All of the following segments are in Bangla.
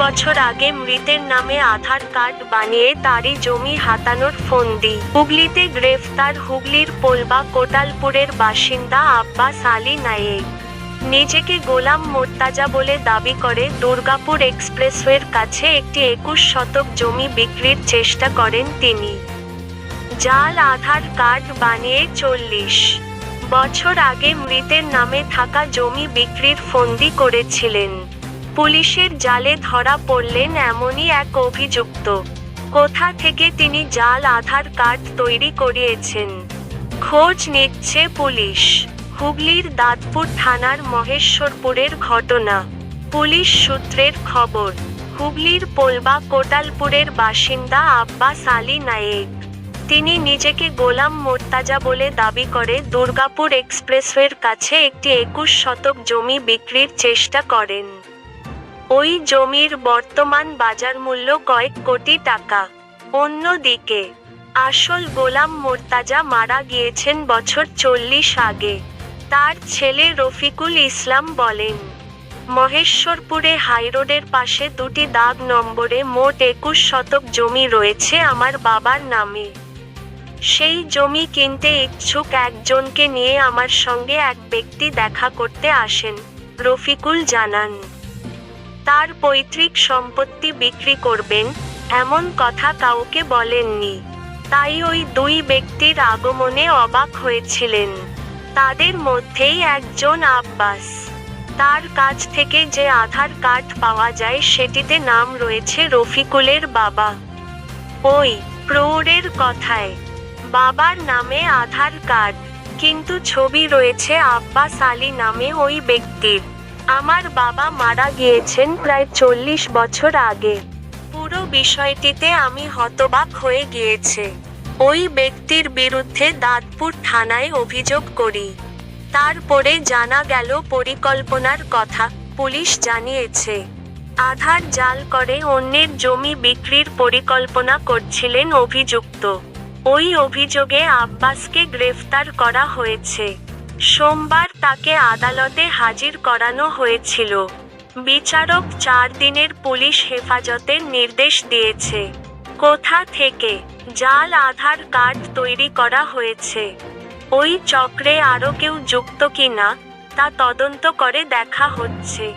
বছর আগে মৃতের নামে আধার কার্ড বানিয়ে তারই জমি হাতানোর ফন্দি। হুগলিতে গ্রেফতার হুগলির পোলবা কোটালপুরের বাসিন্দা আব্বাস আলী নায়েক। নিজেকে গোলাম মোর্তাজা বলে দাবি করে দুর্গাপুর এক্সপ্রেসওয়ের কাছে একটি একুশ শতক জমি বিক্রির চেষ্টা করেন তিনি। জাল আধার কার্ড বানিয়ে চল্লিশ বছর আগে মৃতের নামে থাকা জমি বিক্রির ফন্দি করেছিলেন। পুলিশের জালে ধরা পড়লেন এমনই এক অভিযুক্ত। কোথা থেকে তিনি জাল, আধার কার্ড তৈরি করিয়েছেন? খোঁজ নিচ্ছে পুলিশ। হুগলির দাঁতপুর থানার মহেশ্বরপুরের ঘটনা। পুলিশ সূত্রের খবর, হুগলির পোলবা কোটালপুরের বাসিন্দা আব্বাস আলী নায়েক। তিনি নিজেকে গোলাম মোর্তাজা বলে দাবি করে দুর্গাপুর এক্সপ্রেসওয়ের কাছে একটি একুশ শতক জমি বিক্রির চেষ্টা করেন। ওই জমির বর্তমান বাজার মূল্য কয়েক কোটি টাকা। অন্যদিকে, আসল গোলাম মোর্তাজা মারা গিয়েছেন বছর চল্লিশ আগে। তার ছেলে রফিকুল ইসলাম বলেন, মহেশ্বরপুরে হাইরোডের পাশে দুটি দাগ নম্বরে মোট একুশ শতক জমি রয়েছে আমার বাবার নামে। সেই জমি কিনতে ইচ্ছুক একজনকে নিয়ে আমার সঙ্গে এক ব্যক্তি দেখা করতে আসেন, রফিকুল জানান। তার পৈতৃক সম্পত্তি বিক্রি করবেন, এমন কথা কাউকে বলেননি। তাই ওই দুই ব্যক্তির আগমনে অবাক হয়েছিলেন। তাদের মধ্যেই একজন আব্বাস। তার কাছ থেকে যে আধার কার্ড পাওয়া যায়, সেটিতে নাম রয়েছে রফিকুলের বাবা। ওই প্রৌঢ়ের কথায়, বাবার নামে আধার কার্ড, কিন্তু ছবি রয়েছে আব্বাস আলী নামে ওই ব্যক্তির। আমার বাবা মারা গিয়েছেন প্রায় চল্লিশ বছর আগে। পুরো বিষয়টিতে আমি হতবাক হয়ে গিয়েছে। ওই ব্যক্তির বিরুদ্ধে দাঁতপুর থানায় অভিযোগ করি। তারপরে জানা গেল পরিকল্পনার কথা, পুলিশ জানিয়েছে। আধার জাল করে অন্যের জমি বিক্রির পরিকল্পনা করছিলেন অভিযুক্ত। ওই অভিযোগে আব্বাসকে গ্রেফতার করা হয়েছে। সোমবার তাকে আদালতে হাজির করানো হয়েছিল। বিচারক চার দিনের পুলিশ হেফাজতের নির্দেশ দিয়েছে। কোথা থেকে জাল আধার কার্ড তৈরি করা হয়েছে? ওই চক্রে আরও কেউ যুক্ত কিনা তা তদন্ত করে দেখা হচ্ছে।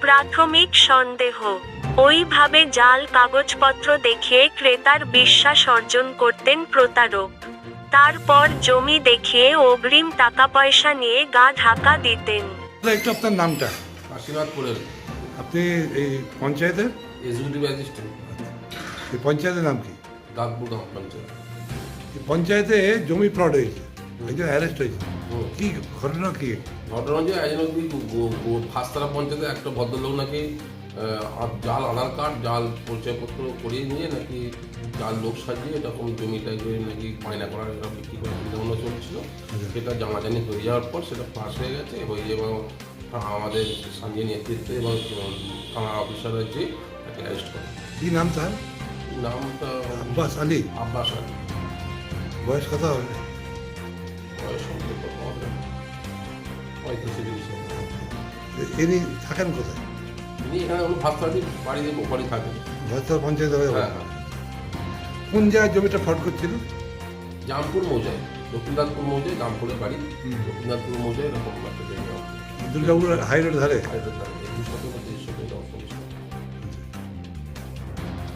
প্রাথমিক সন্দেহ, ওইভাবে জাল কাগজপত্র দেখিয়ে ক্রেতার বিশ্বাস অর্জন করতেন প্রতারক। তারপর জমি দেখিয়ে অগ্রিম টাকা পয়সা নিয়ে গা ঢাকা দিতেন। একটু আপনার নামটা। কাশীনাথপুরের আপনি এই পঞ্চায়েতের? Executive assistant. এই পঞ্চায়েতের নাম কি? দাগপুর গ্রাম পঞ্চায়েত। এই পঞ্চায়েতে জমি ফ্রড হয়েছে। একজন অ্যারেস্ট হয়েছে। কি ঘটনা কি? ঘটনা যে আজ নাকি ফাঁসতলা পঞ্চায়েতে একটা ভদ্রলোক নাকি জাল আধার কার্ড জাল পরিচয়পত্র করিয়ে নিয়ে নাকি জাল লোক সাজিয়ে এরকম জমিটাকে নাকি বায়না করার একটা বিক্রি করার চিন্তাভাবনা চলছিল। সেটা জানাজানি হয়ে যাওয়ার পর সেটা পাস হয়ে গেছে হয়ে এবং আমাদের সঞ্জয় নেতৃত্বে এবং থানা অফিসার হয়েছে তাকে অ্যারেস্ট করে। কি নাম তার? নামটা আব্বাস আলী? আব্বাস আলী। বয়স কত হবে? বয়স সম্পর্ক পঁয়ত্রিশ তিরিশ। হবে। থাকেন কোথায়? এখানে উনি ফার্স্ট থার্টি বাড়িতে ওখানে থাকেন পঞ্চায়েত হয়ে হ্যাঁ, হ্যাঁ কোন জায়গায় জমিটা ফট করছিল? জামপুর মৌজায় দক্ষিণনাথপুর মৌজায় জামপুরের বাড়ি। দক্ষিণনাথপুর মৌজায় দুর্গাপুর হাইরোড ধারে? হাইরোড ধারে একুশ শতক তেইশ